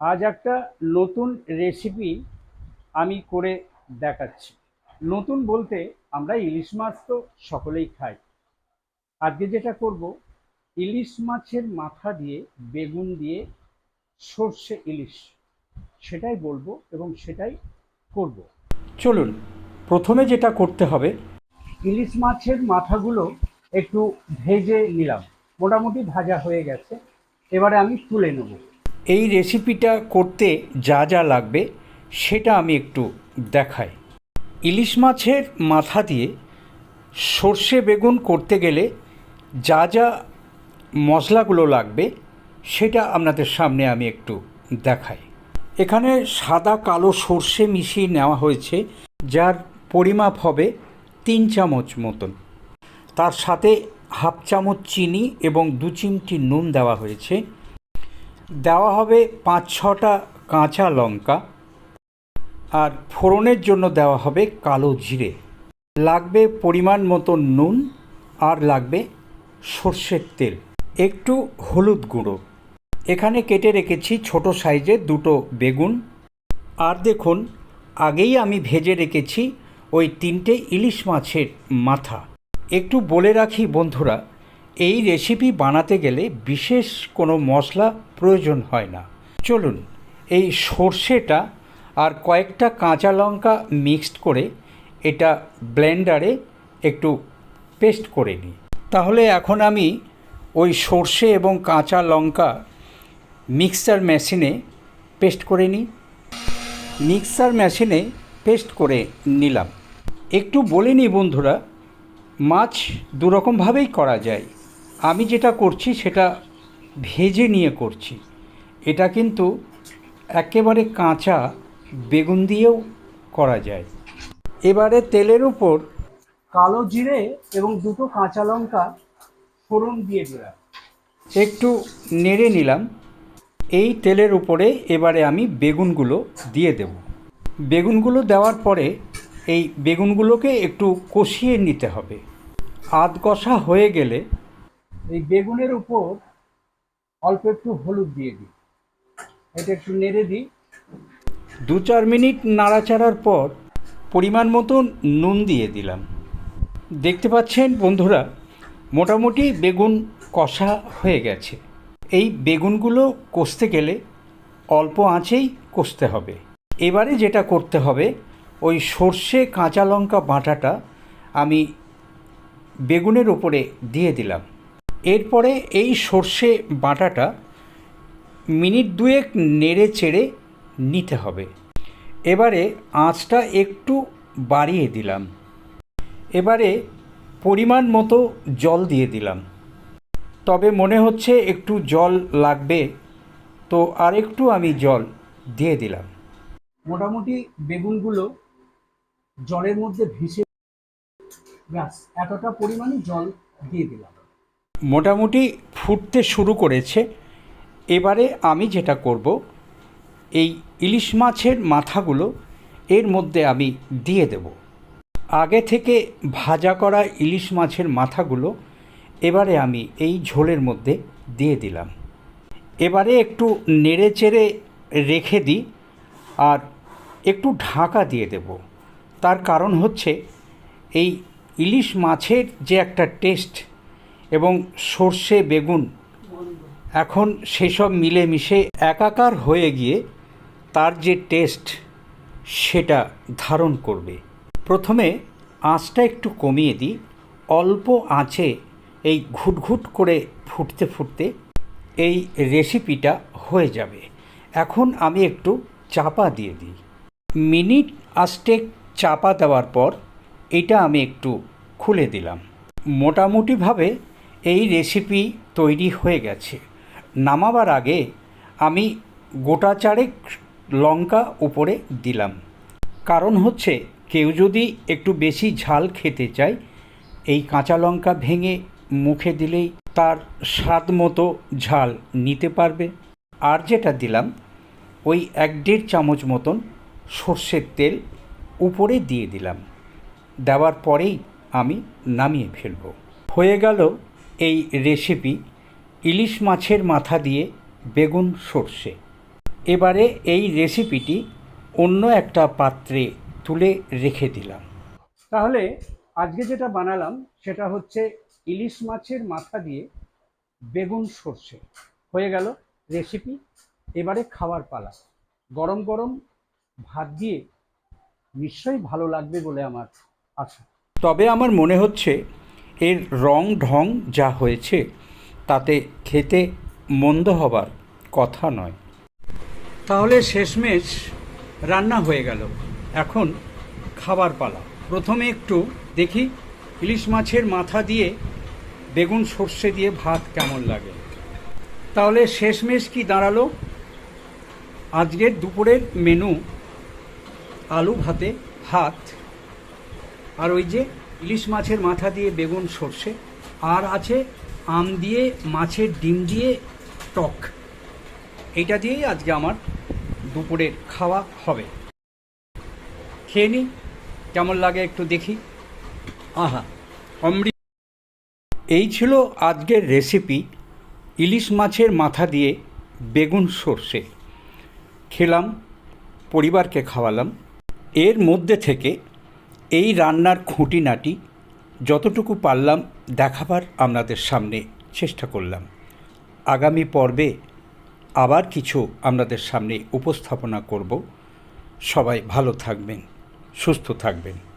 আজ একটা নতুন রেসিপি আমি করে দেখাচ্ছি। নতুন বলতে আমরা ইলিশ মাছ তো সকলেই খাই। আজকে যেটা করব, ইলিশ মাছের মাথা দিয়ে বেগুন দিয়ে সর্ষে ইলিশ, সেটাই বলব এবং সেটাই করব। চলুন, প্রথমে যেটা করতে হবে, ইলিশ মাছের মাথাগুলো একটু ভেজে নিলাম। মোটামুটি ভাজা হয়ে গেছে। এবারে আমি তুলে নেব। এই রেসিপিটা করতে যা যা লাগবে, সেটা আমি একটু দেখাই। ইলিশ মাছের মাথা দিয়ে সর্ষে বেগুন করতে গেলে যা যা মশলাগুলো লাগবে, সেটা আপনাদের সামনে আমি একটু দেখাই। এখানে সাদা কালো সর্ষে মিশিয়ে নেওয়া হয়েছে, যার পরিমাপ হবে তিন চামচ মতন। তার সাথে হাফ চামচ চিনি এবং দু চিমটি নুন দেওয়া হয়েছে। দেওয়া হবে পাঁচ ছটা কাঁচা লঙ্কা আর ফোড়নের জন্য দেওয়া হবে কালো জিরে। লাগবে পরিমাণ মতো নুন আর লাগবে সর্ষের তেল। একটু হলুদ গুঁড়ো। এখানে কেটে রেখেছি ছোট সাইজের দুটো বেগুন। আর দেখুন, আগেই আমি ভেজে রেখেছি ওই তিনটে ইলিশ মাছের মাথা। একটু বলে রাখি বন্ধুরা এই রেসিপি বানাতে গেলে বিশেষ কোনো মশলা প্রয়োজন হয় না। চলুন, এই সর্ষেটা আর কয়েকটা কাঁচা লঙ্কা মিক্সড করে এটা ব্লেন্ডারে একটু পেস্ট করে নিই। তাহলে এখন আমি ওই সর্ষে এবং কাঁচা লঙ্কা মিক্সার মেশিনে পেস্ট করে নিই। মিক্সার মেশিনে পেস্ট করে নিলাম। একটু বলে নিই বন্ধুরা, মাছ দুরকমভাবেই করা যায়। আমি যেটা করছি সেটা ভেজে নিয়ে করছি। এটা কিন্তু একেবারে কাঁচা বেগুন দিয়েও করা যায়। এবারে তেলের উপর কালো জিরে এবং দুটো কাঁচা লঙ্কা ফোড়ন দিয়ে দিলাম। একটু নেড়ে নিলাম। এই তেলের উপরে এবারে আমি বেগুনগুলো দিয়ে দেব। বেগুনগুলো দেওয়ার পরে এই বেগুনগুলোকে একটু কষিয়ে নিতে হবে। আধ কষা হয়ে গেলে এই বেগুনের উপর অল্প একটু হলুদ দিয়ে দিই। এটা একটু নেড়ে দিই। দু চার মিনিট নাড়াচাড়ার পর পরিমাণ মতন নুন দিয়ে দিলাম। দেখতে পাচ্ছেন বন্ধুরা, মোটামুটি বেগুন কষা হয়ে গেছে। এই বেগুনগুলো কষতে গেলে অল্প আঁচেই কষতে হবে। এবারে যেটা করতে হবে, ওই সর্ষে কাঁচা লঙ্কা বাটাটা আমি বেগুনের ওপরে দিয়ে দিলাম। এরপরে এই সর্ষে বাটাটা মিনিট দুয়েক নেড়ে চেড়ে নিতে হবে। এবারে আঁচটা একটু বাড়িয়ে দিলাম। এবারে পরিমাণ মতো জল দিয়ে দিলাম। তবে মনে হচ্ছে একটু জল লাগবে, তো আর একটু আমি জল দিয়ে দিলাম। মোটামুটি বেগুনগুলো জলের মধ্যে ভেসে ব্যাস, এতটা পরিমাণে জল দিয়ে দিলাম। মোটামুটি ফুটতে শুরু করেছে। এবারে আমি যেটা করব, এই ইলিশ মাছের মাথাগুলো এর মধ্যে আমি দিয়ে দেব। আগে থেকে ভাজা করা ইলিশ মাছের মাথাগুলো এবারে আমি এই ঝোলের মধ্যে দিয়ে দিলাম। এবারে একটু নেড়ে চেড়ে রেখে দিই আর একটু ঢাকা দিয়ে দেব। তার কারণ হচ্ছে, এই ইলিশ মাছের যে একটা টেস্ট এবং সর্ষে, বেগুন এখন সেসব মিলেমিশে একাকার হয়ে গিয়ে তার যে টেস্ট সেটা ধারণ করবে। প্রথমে আঁচটা একটু কমিয়ে দিই, অল্প আঁচে এই ঘুটঘুট করে ফুটতে ফুটতে এই রেসিপিটা হয়ে যাবে। এখন আমি একটু চাপা দিয়ে দিই। মিনিট আস্টেক চাপা দেওয়ার পর এটা আমি একটু খুলে দিলাম। মোটামুটিভাবে এই রেসিপি তৈরি হয়ে গেছে। নামাবার আগে আমি গোটা চারেক লঙ্কা উপরে দিলাম। কারণ হচ্ছে কেউ যদি একটু বেশি ঝাল খেতে চায়, এই কাঁচা লঙ্কা ভেঙে মুখে দিলেই তার স্বাদ মতো ঝাল নিতে পারবে। আর যেটা দিলাম, ওই এক দেড় চামচ মতন সর্ষের তেল উপরে দিয়ে দিলাম। দেওয়ার পরেই আমি নামিয়ে ফেলব। হয়ে গেল এই রেসিপি ইলিশ মাছের মাথা দিয়ে বেগুন সর্ষে। এবারে এই রেসিপিটি অন্য একটা পাত্রে তুলে রেখে দিলাম। তাহলে আজকে যেটা বানালাম সেটা হচ্ছে ইলিশ মাছের মাথা দিয়ে বেগুন সর্ষে। হয়ে গেল রেসিপি এবারে খাওয়ার পালা। গরম গরম ভাত দিয়ে নিশ্চয়ই ভালো লাগবে বলে আমার আশা। তবে আমার মনে হচ্ছে এর রং ঢং যা হয়েছে, তাতে খেতে মন্দ হবার কথা নয়। তাহলে শেষমেশ রান্না হয়ে গেল। এখন খাবার পালা। প্রথমে একটু দেখি ইলিশ মাছের মাথা দিয়ে বেগুন সর্ষে দিয়ে ভাত কেমন লাগে। তাহলে শেষমেশ কি দাঁড়াল? আজকের দুপুরের মেনু, আলু ভাতে ভাত, আর ওই যে ইলিশ মাছের মাথা দিয়ে বেগুন সর্ষে, আর আছে আম দিয়ে, মাছের ডিম দিয়ে টক। এইটা দিয়েই আজকে আমার দুপুরের খাওয়া হবে। খেয়ে নিই কেমন লাগে একটু দেখি। আহা, অমৃত। এই ছিল আজকের রেসিপি ইলিশ মাছের মাথা দিয়ে বেগুন সর্ষে। খেলাম, পরিবারকে খাওয়ালাম। এর মধ্যে থেকে এই রান্নার খুঁটিনাটি যতটুকু পারলাম দেখাবার আপনাদের সামনে চেষ্টা করলাম। আগামী পর্বে আবার কিছু আপনাদের সামনে উপস্থাপনা করব। সবাই ভালো থাকবেন, সুস্থ থাকবেন।